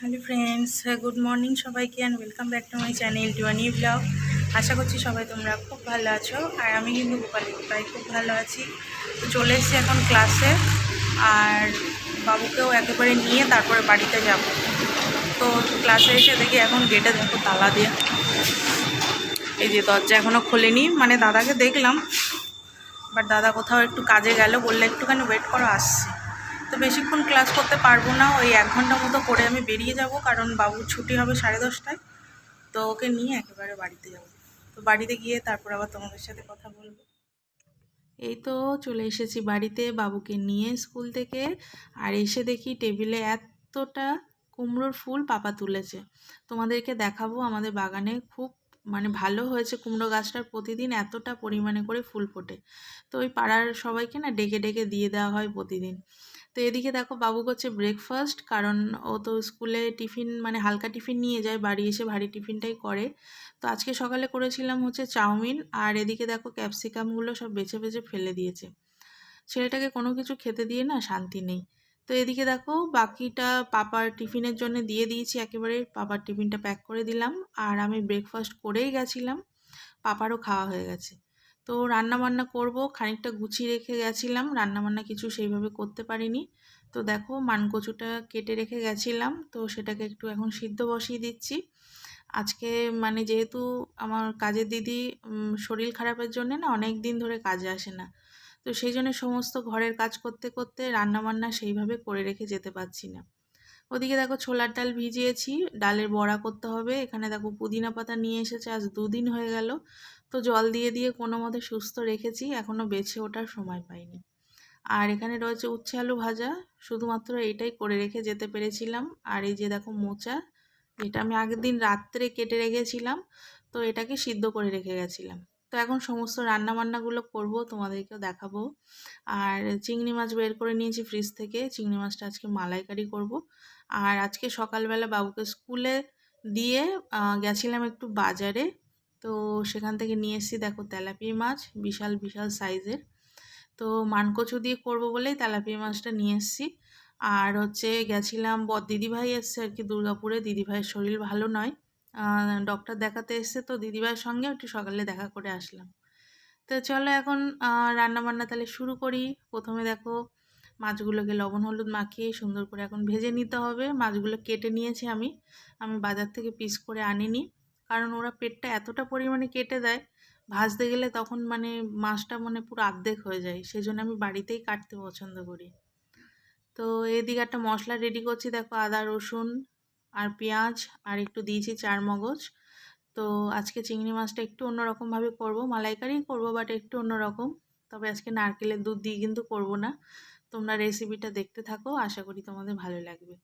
Hello friends good morning সবাইকে and welcome back to my channel new vlog আশা করছি সবাই তোমরা খুব ভালো আছো আর আমি কিন্তু গোপালী গোপাই খুব ভালো আছি। তো চলে এসেছি এখন ক্লাসে আর বাবুকেও একেবারে নিয়ে তারপরে বাড়িতে যাব। তো ক্লাসে এসে দেখি এখন গেটে দেখো তালা দিয়ে এই যে দরজা এখনও খোলেনি। মানে দাদাকে দেখলাম বাট দাদা কোথাও একটু কাজে গেল, বললে একটুখানি ওয়েট করো, আসছি। তো বেশিক্ষণ ক্লাস করতে পারব না। ওই এক ঘণ্টা মতো করে আমি বেরিয়ে যাব, কারণ বাবুর ছুটি হবে সাড়ে দশটায়। তো ওকে নিয়ে একেবারে বাড়িতে যাব। তো বাড়িতে গিয়ে তারপর আবার তোমাদের সাথে কথা বলব। এই তো চলে এসেছি বাড়িতে বাবুকে নিয়ে স্কুল থেকে। আর এসে দেখি টেবিলে এতটা কুমড়োর ফুল পাপা তুলেছে। তোমাদেরকে দেখাবো আমাদের বাগানে খুব মানে ভালো হয়েছে কুমড়ো গাছটার প্রতিদিন এতটা পরিমাণে করে ফুল ফোটে। তো ওই পাড়ার সবাইকে না ডেকে ডেকে দিয়ে দেওয়া হয় প্রতিদিন। তো এদিকে দেখো বাবু করছে ব্রেকফাস্ট কারণ ও তো স্কুলে টিফিন মানে হালকা টিফিন নিয়ে যায়, বাড়ি এসে ভারী টিফিনটাই করে। তো আজকে সকালে করেছিলাম হচ্ছে চাউমিন আর এদিকে দেখো ক্যাপসিকামগুলো সব বেছে বেছে ফেলে দিয়েছে। ছেলেটাকে কোনো কিছু খেতে দিয়ে না শান্তি নেই। তো এদিকে দেখো বাকিটা পাপার টিফিনের জন্য দিয়ে দিয়েছি, একেবারে পাপার টিফিনটা প্যাক করে দিলাম। আর আমি ব্রেকফাস্ট করেই গেছিলাম, পাপারও খাওয়া হয়ে গেছে। তো রান্না বান্না করব, খানিকটা গুছিয়ে রেখে গেছিলাম রান্না বান্না কিছু সেইভাবে করতে পারিনি। তো দেখো মানকচুটা কেটে রেখে গেছিলাম, তো সেটাকে একটু এখন সিদ্ধ বসিয়ে দিচ্ছি। আজকে মানে যেহেতু আমার কাজের দিদি শরীর খারাপের জন্য না অনেক দিন ধরে কাজে আসে না। তো সেই জন্য সমস্ত ঘরের কাজ করতে করতে রান্নাবান্না সেইভাবে করে রেখে যেতে পারছি না। ওদিকে দেখো ছোলার ডাল ভিজিয়েছি, ডালের বড়া করতে হবে। এখানে দেখো পুদিনা পাতা নিয়ে এসেছে, আজ দুদিন হয়ে গেল। তো জল দিয়ে দিয়ে কোনো মতে সুস্থ রেখেছি এখনও বেছে ওঠার সময় পাইনি। আর এখানে রয়েছে উচ্ছে আলু ভাজা, শুধুমাত্র এটাই করে রেখে যেতে পেরেছিলাম। আর এই যে দেখো মোচা, এটা আমি আগের দিন রাত্রে কেটে রেখেছিলাম, তো এটাকে সিদ্ধ করে রেখে গেছিলাম। তো এখন সমস্ত রান্না বান্নাগুলো করব, তোমাদেরকেও দেখাবো। আর চিংড়ি মাছ বের করে নিয়েছি ফ্রিজ থেকে, চিংড়ি মাছটা আজকে মালাইকারি করব। আর আজকে সকালবেলা বাবুকে স্কুলে দিয়ে গেছিলাম একটু বাজারে তো সেখান থেকে নিয়ে এসেছি দেখো তেলাপিয়া মাছ, বিশাল বিশাল সাইজের। তো মানকচু দিয়ে করব বলেই তেলাপিয়া মাছটা নিয়ে এসেছি। আর হচ্ছে গেছিলাম বদ দিদিভাই এসছে আর কি দুর্গাপুরে। দিদিভাইয়ের শরীর ভালো নয়। ডক্টর দেখাতে এসছে তো দিদিভাইয়ের সঙ্গে একটু সকালে দেখা করে আসলাম। তো চলো এখন রান্না বান্না তাহলে শুরু করি। প্রথমে দেখো মাছগুলোকে লবণ, হলুদ মাখিয়ে সুন্দর করে এখন ভেজে নিতে হবে। মাছগুলো কেটে নিয়েছি আমি। আমি বাজার থেকে পিস করে আনিনি। কারণ ওরা পেটটা এতটা পরিমাণে কেটে দেয়, ভাজতে গেলে তখন মানে মাছটা মানে পুরো আর্ধেক হয়ে যায়। সেই জন্য আমি বাড়িতেই কাটতে পছন্দ করি। তো এদিকে একটা মশলা রেডি করছি, দেখো আদা, রসুন আর পেঁয়াজ আর একটু দিয়েছি চার মগজ তো আজকে চিংড়ি মাছটা একটু অন্যরকমভাবে করব মালাইকারি করব বাট একটু অন্যরকম। তবে আজকে নারকেলের দুধ দিয়ে কিন্তু করব না। তোমরা রেসিপিটা দেখতে থাকো, আশা করি তোমাদের ভালো লাগবে।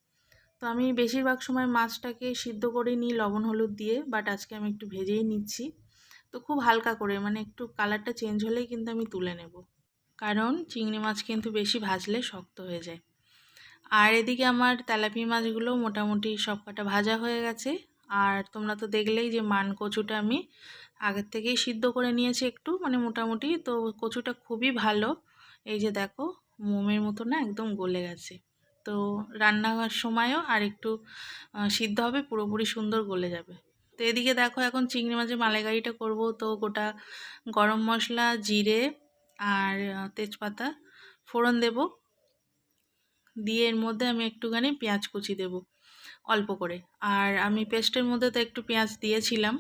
তো আমি বেশিরভাগ সময় মাছটাকে সিদ্ধ করে নিই লবণ, হলুদ দিয়ে বাট আজকে আমি একটু ভেজেই নিচ্ছি। তো খুব হালকা করে মানে একটু কালারটা চেঞ্জ হলেই কিন্তু আমি তুলে নেব। কারণ চিংড়ি মাছ কিন্তু বেশি ভাজলে শক্ত হয়ে যায়। আর এদিকে আমার তেলাপি মাছগুলো মোটামুটি সব কটা ভাজা হয়ে গেছে। আর তোমরা তো দেখলেই যে মান কচুটা আমি আগের থেকেই সিদ্ধ করে নিয়েছি একটু মানে মোটামুটি। তো কচুটা খুবই ভালো। এই যে দেখো, মোমের মতো না, একদম গলে গেছে। তো রান্নার সময়ও আর একটু সিদ্ধ হবে, পুরোপুরি সুন্দর গলে যাবে। তো এদিকে দেখো এখন চিংড়ি মাছের মালাইকারিটা করব। তো গোটা গরম মশলা, জিরে আর তেজপাতা ফোড়ন দেব। দিয়ে এর মধ্যে আমি একটুখানি পেঁয়াজ কুচি দেব অল্প করে। আর আমি পেস্টের মধ্যে তো একটু পেঁয়াজ দিয়েছিলাম।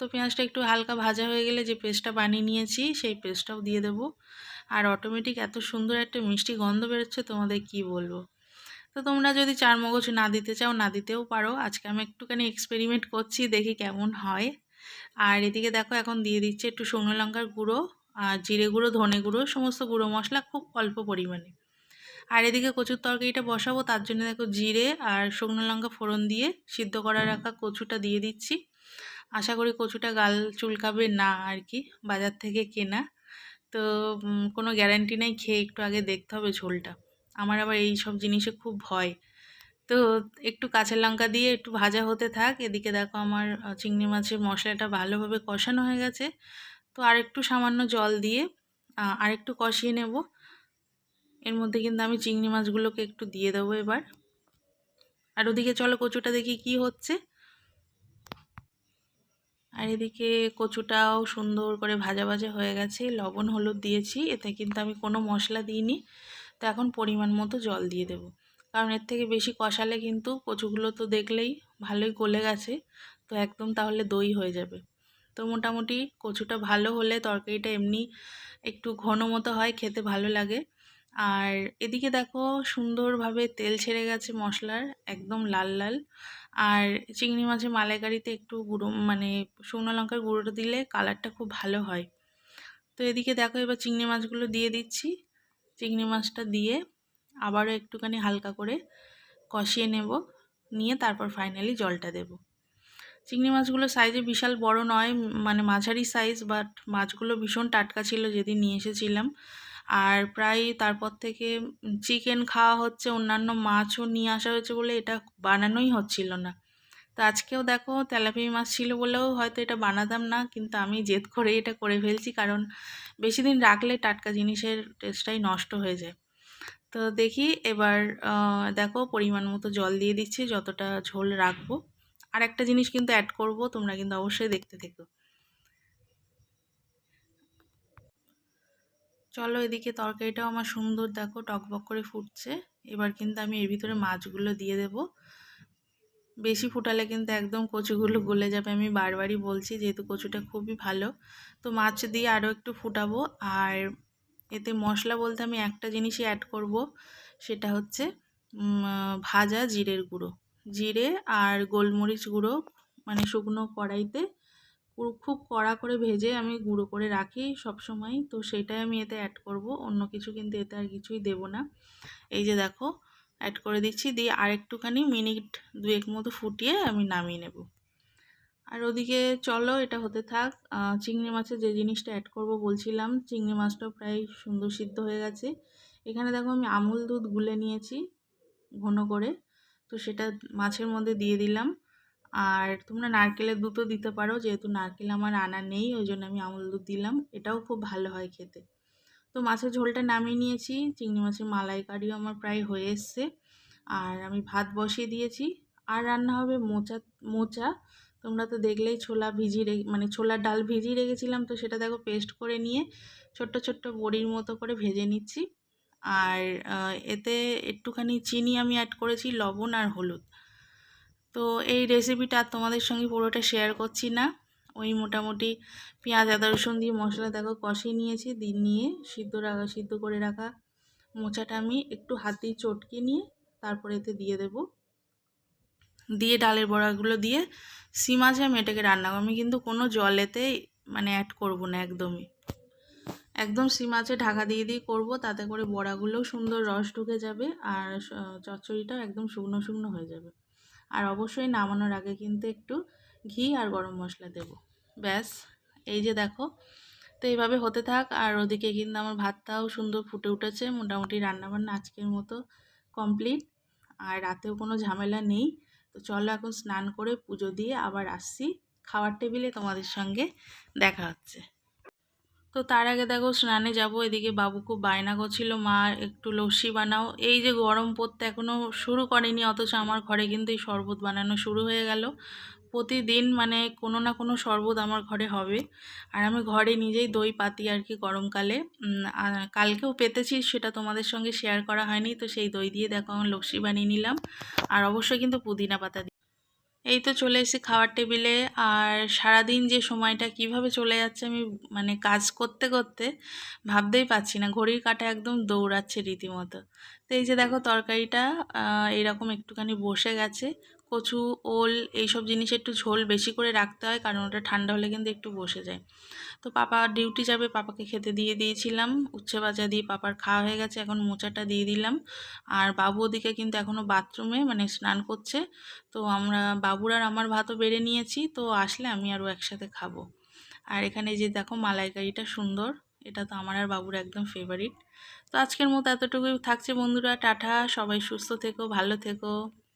তো পেঁয়াজটা একটু হালকা ভাজা হয়ে গেলে যে পেস্টটা বানিয়ে নিয়েছি, সেই পেস্টটাও দিয়ে দেব। আর অটোমেটিক এত সুন্দর একটা মিষ্টি গন্ধ বেরোচ্ছে, তোমাদের কি বলব? তো তোমরা যদি চার মগজ না দিতে চাও, না দিতেও পারো। আজকে আমি একটুখানি এক্সপেরিমেন্ট করছি, দেখি কেমন হয়। আর এদিকে দেখো, এখন দিয়ে দিচ্ছে একটু শুকনো লঙ্কার গুঁড়ো, আর জিরে গুঁড়ো, ধনে গুঁড়ো, সমস্ত গুঁড়ো মশলা খুব অল্প পরিমাণে। আর এদিকে কচুর তরকারিটা বসাবো, তার জন্য দেখো জিরে আর শুকনো লঙ্কা ফোড়ন দিয়ে সিদ্ধ করা রাখা কচুটা দিয়ে দিচ্ছি। আশা করি কচুটা গাল চুলকাবে না আর কি, বাজার থেকে কেনা। তো কোনো গ্যারান্টি নেই, খেয়ে একটু আগে দেখতে হবে ঝোলটা। আমার আবার এই সব জিনিসে খুব ভয়। তো, একটু কাঁচা লঙ্কা দিয়ে একটু ভাজা হতে থাক। এদিকে দেখো আমার চিংড়ি মাছের মশলাটা ভালোভাবে কষানো হয়ে গেছে। তো আর একটু সামান্য জল দিয়ে আর একটু কষিয়ে নেব। এর মধ্যে কিন্তু আমি চিংড়ি মাছগুলোকে একটু দিয়ে দেবো এবার। আর ওদিকে চলো কচুটা দেখি কি হচ্ছে। আর এদিকে কচুটাও সুন্দর করে ভাজা ভাজা হয়ে গেছে। লবণ, হলুদ দিয়েছি, এতে কিন্তু আমি কোনো মশলা দিইনি। তো এখন পরিমাণ মতো জল দিয়ে দেব। কারণ এর থেকে বেশি কষালে কিন্তু কচুগুলো তো দেখলেই ভালোই গলে গেছে। তো একদম তাহলে দই হয়ে যাবে। তো মোটামুটি কচুটা ভালো হলে তরকারিটা এমনি একটু ঘন মতো হয়, খেতে ভালো লাগে। আর এদিকে দেখো সুন্দরভাবে তেল ছেড়ে গেছে মশলার, একদম লাল লাল। আর চিংড়ি মাছের মালাইকারিতে একটু গুঁড়ো মানে শুকনো লঙ্কার গুঁড়োটা দিলে কালারটা খুব ভালো হয়। তো এদিকে দেখো এবার চিংড়ি মাছগুলো দিয়ে দিচ্ছি। চিংড়ি মাছটা দিয়ে আবারও একটুখানি হালকা করে কষিয়ে নেব, নিয়ে তারপর ফাইনালি জলটা দেব। চিংড়ি মাছগুলো সাইজে বিশাল বড় নয় মানে মাঝারি সাইজ বাট মাছগুলো ভীষণ টাটকা ছিল যেদিন নিয়ে এসেছিলাম। আর প্রায় তারপর থেকে চিকেন খাওয়া হচ্ছে, অন্যান্য মাছও নিয়ে আসা হয়েছে বলে এটা বানানোই হচ্ছিল না। তো আজকেও দেখো তেলাপিয়া মাছ ছিল বলেও হয়তো এটা বানাতাম না, কিন্তু আমি জেদ করে এটা করে ফেলছি কারণ বেশি দিন রাখলে টাটকা জিনিসের টেস্টটাই নষ্ট হয়ে যায়। তো দেখি এবার দেখো পরিমাণ মতো জল দিয়ে দিচ্ছি, যতটা ঝোল রাখব। আর একটা জিনিস কিন্তু অ্যাড করব, তোমরা কিন্তু অবশ্যই দেখতে থেকো। চলো এদিকে তরকারিটাও আমার সুন্দর, দেখো, টকবক করে ফুটছে। এবার কিন্তু আমি এর ভিতরে মাছগুলো দিয়ে দেব। বেশি ফুটালে কিন্তু একদম কচুগুলো গলে যাবে। আমি বারবারই বলছি, যেহেতু কচুটা খুবই ভালো, তো মাছ দিয়ে আরও একটু ফুটাবো। আর এতে মশলা বলতে আমি একটা জিনিসই অ্যাড করব, সেটা হচ্ছে ভাজা জিরের গুঁড়ো। জিরে আর গোলমরিচ গুঁড়ো মানে শুকনো কড়াইতে খুব কড়া করে ভেজে আমি গুঁড়ো করে রাখি সব সময় তো সেটাই আমি এতে অ্যাড করব। অন্য কিছু কিন্তু এতে আর কিছুই দেব না। এই যে দেখো অ্যাড করে দিচ্ছি। দিয়ে আরেকটুখানি মিনিট দুয়েক মতো ফুটিয়ে আমি নামিয়ে নেব। আর ওদিকে চলো, এটা হতে থাক। চিংড়ি মাছের যে জিনিসটা অ্যাড করব বলছিলাম, চিংড়ি মাছটাও প্রায় সুন্দর সিদ্ধ হয়ে গেছে। এখানে দেখো আমি আমুল দুধ গুলে নিয়েছি ঘন করে। তো সেটা মাছের মধ্যে দিয়ে দিলাম। আর তোমরা নারকেলের দুধও দিতে পারো, যেহেতু নারকেল আমার আনা নেই, ওই জন্য আমি আমুল দুধ দিলাম। এটাও খুব ভালো হয় খেতে। তো মাছের ঝোলটা নামিয়ে নিয়েছি, চিংড়ি মাছের মালাইকারিও আমার প্রায় হয়ে এসছে। আর আমি ভাত বসিয়ে দিয়েছি। আর রান্না হবে মোচা মোচা। তোমরা তো দেখলেই ছোলা রেখে মানে ছোলার ডাল ভিজিয়ে রেখেছিলাম, তো সেটা দেখো পেস্ট করে নিয়ে ছোট্ট ছোট্ট বড়ির মতো করে ভেজে নিচ্ছি। আর এতে একটুখানি চিনি আমি অ্যাড করেছি, লবণ আর হলুদ। তো এই রেসিপিটা তোমাদের সঙ্গে পুরোটা শেয়ার করছি না। ওই মোটামুটি পেঁয়াজ, আদা, রসুন দিয়ে মশলা দেখো কষিয়ে নিয়েছি, দিয়ে নিয়ে সিদ্ধ রাখা, সিদ্ধ করে রাখা মোচাটা আমি একটু হাত দিয়ে চটকে নিয়ে তারপরে এতে দিয়ে দেব। দিয়ে ডালের বড়াগুলো দিয়ে সিমাঝে আমি এটাকে রান্না আমি কিন্তু কোনো জলেতে মানে অ্যাড করব না একদমই। একদম সিমাচে ঢাকা দিয়ে দিয়ে করব, তাতে করে বড়াগুলোও সুন্দর রস ঢুকে যাবে আর চচ্চড়িটাও একদম শুকনো শুকনো হয়ে যাবে। আর অবশ্যই নামানোর আগে কিন্তু একটু ঘি আর গরম মশলা দেব। ব্যাস, এই যে দেখো, তো এইভাবে হতে থাক। আর ওদিকে কিন্তু আমার ভাতটাও সুন্দর ফুটে উঠেছে, মোটামুটি রান্নাবান্না আজকের মতো কমপ্লিট। আর রাতেও কোনো ঝামেলা নেই। তো চলো এখন স্নান করে পুজো দিয়ে আবার আসছি। খাওয়ার টেবিলে তোমাদের সঙ্গে দেখা হচ্ছে। তো তার আগে দেখো স্নানে যাব, এদিকে বাবু খুব বায়না করছিল, মা, একটু লস্যি বানাও। এই যে গরম পড়তে এখনও শুরু করেনি, অথচ আমার ঘরে কিন্তু এই শরবত বানানো শুরু হয়ে গেল। প্রতিদিন মানে কোনো না কোনো শরবত আমার ঘরে হবে। আর আমি ঘরে নিজেই দই পাতি আর কি গরমকালে। কালকেও পেতেছি, সেটা তোমাদের সঙ্গে শেয়ার করা হয়নি। তো সেই দই দিয়ে দেখো আমার লস্যি বানিয়ে নিলাম। আর অবশ্যই কিন্তু পুদিনা পাতা এই তো চলে এসেছি খাওয়ার টেবিলে। আর সারাদিন যে সময়টা কীভাবে চলে যাচ্ছে আমি মানে কাজ করতে করতে ভাবতেই পাচ্ছি না। ঘড়ির কাটা একদম দৌড়াচ্ছে রীতিমতো। তো এই যে দেখো তরকারিটা এরকম একটুখানি বসে গেছে। কচু, ওল এইসব জিনিস একটু ঝোল বেশি করে রাখতে হয় কারণ ওটা ঠান্ডা হলে কিন্তু একটু বসে যায়। তো পাপা ডিউটি যাবে, পাপাকে খেতে দিয়ে দিয়েছিলাম। উচ্ছে ভাজা দিয়ে পাপার খাওয়া হয়ে গেছে, এখন মোচাটা দিয়ে দিলাম। আর বাবু ওদিকে কিন্তু এখনও বাথরুমে মানে স্নান করছে। তো আমরা, বাবুর আর আমার ভাতও বেড়ে নিয়েছি, তো আসলে আমি আরও একসাথে খাব। আর এখানে যে দেখো মালাইকারিটা সুন্দর, এটা তো আমার আর বাবুর একদম ফেভারিট তো আজকের মতো এতটুকুই থাকছে বন্ধুরা, টাটা, সবাই সুস্থ থেকো, ভালো থেকো।